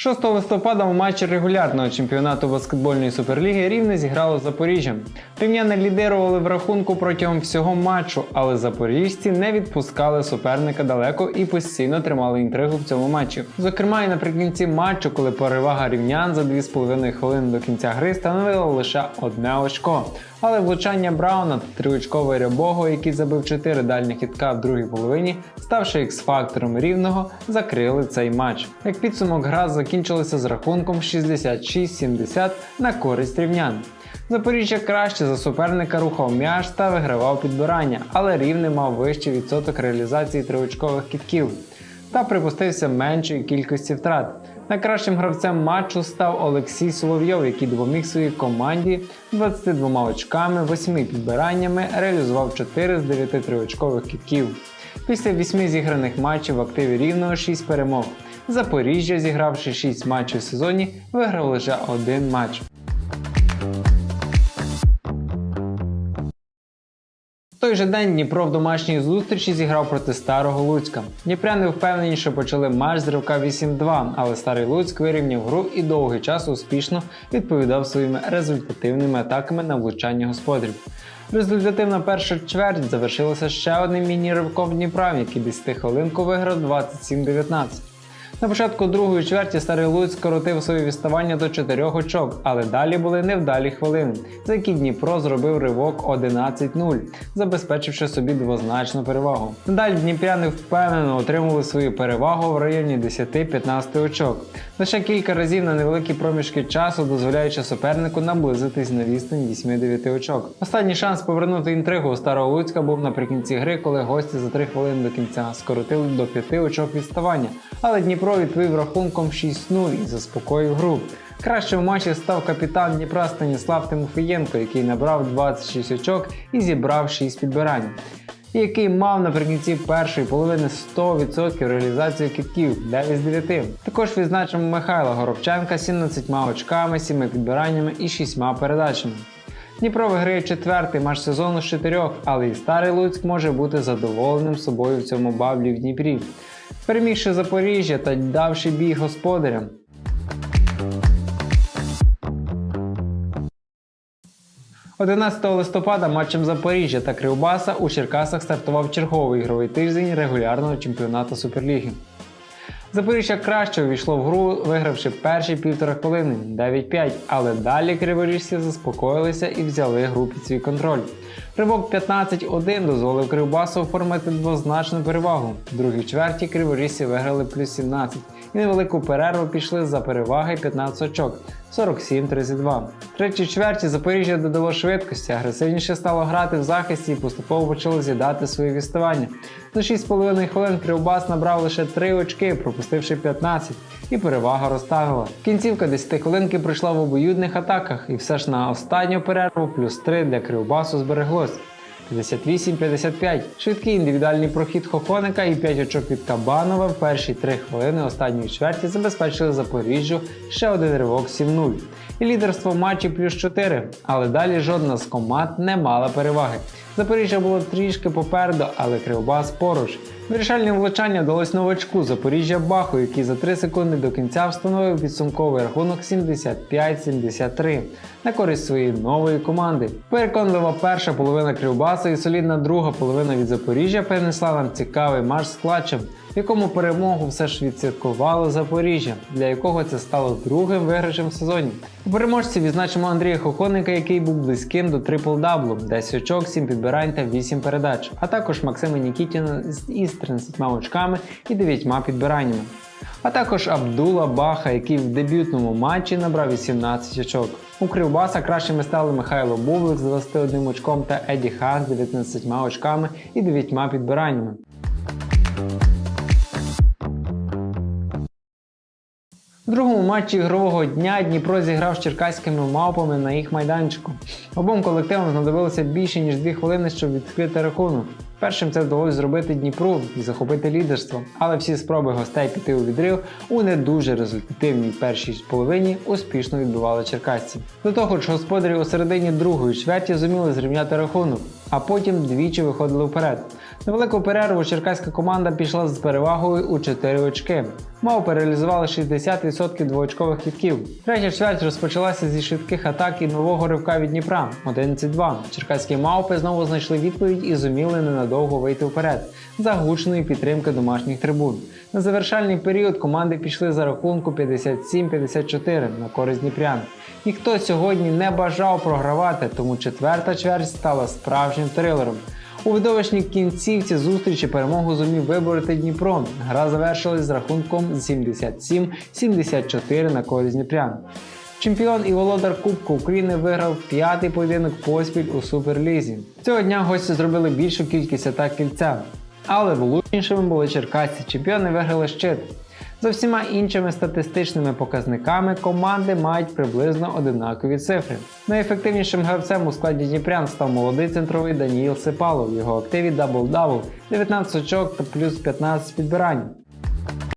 6 листопада у матчі регулярного чемпіонату баскетбольної суперліги Рівне зіграло з Запоріжжям. Рівняни лідирували в рахунку протягом всього матчу, але запоріжці не відпускали суперника далеко і постійно тримали інтригу в цьому матчі. Зокрема, і наприкінці матчу, коли перевага рівнян за 2,5 хвилини до кінця гри становила лише одне очко. Але влучання Брауна та триочковий Рябого, який забив 4 дальні хітка в другій половині, ставши ікс-фактором рівного, закрили цей матч. Як підсумок, гра закінчилася з рахунком 66-70 на користь рівнян. Запоріжжя краще за суперника рухав м'яч та вигравав підбирання, але рівне мав вищий відсоток реалізації триочкових кітків та припустився меншої кількості втрат. Найкращим гравцем матчу став Олексій Соловйов, який допоміг своїй команді 22 очками, 8 підбираннями, реалізував 4 з 9 триочкових кітків. Після 8 зіграних матчів в активі рівного 6 перемог. Запоріжжя, зігравши 6 матчів в сезоні, виграв лише один матч. В той же день Дніпро в домашній зустрічі зіграв проти старого Луцька. Дніпряни впевнені, що почали матч з ривка 8-2, але старий Луцьк вирівняв гру і довгий час успішно відповідав своїми результативними атаками на влучання господарів. Результативна перша чверть завершилася ще одним міні-ривком Дніпра, який 10 хвилинку виграв 27-19. На початку другої чверті старий Луць скоротив своє відставання до 4 очок, але далі були невдалі хвилини, за які Дніпро зробив ривок 11-0, забезпечивши собі двозначну перевагу. Надалі дніпряни впевнено отримували свою перевагу в районі 10-15 очок. Лише кілька разів на невеликі проміжки часу, дозволяючи супернику наблизитись на відстань 8-9 очок. Останній шанс повернути інтригу у старого Луцька був наприкінці гри, коли гості за 3 хвилини до кінця скоротили до 5 очок відставання. Але Дніпро відповів рахунком 6-0 і заспокоїв гру. Кращим в матчі став капітан Дніпра Станіслав Тимофієнко, який набрав 26 очок і зібрав 6 підбирань. Який мав наприкінці першої половини 100% реалізацію китків 9 з 9. Також відзначимо Михайла Горобченка 17 очками, 7 підбираннями і 6 передачами. Дніпро виграє четвертий матч сезону з чотирьох, але і старий Луцьк може бути задоволеним собою в цьому баблі в Дніпрі. Перемігши Запоріжжя та давши бій господарям. – 11 листопада матчем Запоріжжя та Кривбаса у Черкасах стартував черговий ігровий тиждень регулярного чемпіонату Суперліги. Запоріжжя краще увійшло в гру, вигравши перші півтора хвилини 9-5, але далі криворіжці заспокоїлися і взяли гру під свій контроль. Ривок 15-1 дозволив Кривбасу оформити двозначну перевагу. В другій чверті криворіжці виграли плюс 17 і невелику перерву пішли за переваги 15 очок 47-32. В третій чверті Запоріжжя додало швидкості, агресивніше стало грати в захисті і поступово почало з'їдати свої відставання. За 6,5 хвилин Кривбас набрав лише 3 очки, пропустивши 15, і перевага розтагла. Кінцівка 10 хвилинки прийшла в обоюдних атаках, і все ж на останню перерву плюс 3 для Кривбасу збереглось. 58-55. Швидкий індивідуальний прохід Хохоника і 5 очок від Кабанова в перші 3 хвилини останньої чверті забезпечили Запоріжжю ще один ривок 7-0. І лідерство матчі плюс 4, але далі жодна з команд не мала переваги. Запоріжжя було трішки попереду, але Кривбас поруч. Вирішальне влучання вдалось новачку Запоріжжя Баху, який за 3 секунди до кінця встановив підсумковий рахунок 75-73 на користь своєї нової команди. Переконлива перша половина Кривбаса і солідна друга половина від Запоріжжя принесла нам цікавий матч з клатчем, в якому перемогу все ж відсвяткувало Запоріжжя, для якого це стало другим виграшем в сезоні. У переможці відзначимо Андрія Хохоника, який був близьким до трипл-даблу, 10 очок, 7 підбирань та 8 передач, а також Максима Нікітіна із 13 очками і 9 підбираннями. А також Абдула Баха, який в дебютному матчі набрав 18 очок. У Кривбаса кращими стали Михайло Бублик з 21 очком та Еді Хан з 19 очками і 9 підбираннями. В другому матчі ігрового дня Дніпро зіграв з черкаськими мавпами на їх майданчику. Обом колективам знадобилося більше ніж 2 хвилини, щоб відкрити рахунок. Першим це вдалося зробити Дніпру і захопити лідерство, але всі спроби гостей піти у відрив у не дуже результативній першій половині успішно відбивали черкасці. До того ж, господарі у середині другої чверті зуміли зрівняти рахунок. А потім двічі виходили вперед. На велику перерву черкаська команда пішла з перевагою у 4 очки. Мавпи реалізували 60% двоочкових кітків. Третя чверть розпочалася зі швидких атак і нового ривка від Дніпра 11-2. Черкаські мавпи знову знайшли відповідь і зуміли ненадовго вийти вперед за гучної підтримки домашніх трибун. На завершальний період команди пішли за рахунку 57-54 на користь Дніпрян. Ніхто сьогодні не бажав програвати, тому четверта чверть стала справжнім трилером. У видовищній кінцівці зустрічі перемогу зумів вибороти Дніпро. Гра завершилась з рахунком 77-74 на користь Дніпрян. Чемпіон і володар Кубку України виграв п'ятий поєдинок поспіль у Суперлізі. Цього дня гості зробили більшу кількість атак кільця, але влучнішими були черкасці. Чемпіони виграли щит. За всіма іншими статистичними показниками команди мають приблизно одинакові цифри. Найефективнішим гравцем у складі Дніпрян став молодий центровий Даніїл Сипалов. Його активі дабл-дабл, 19 очок та плюс 15 підбирань.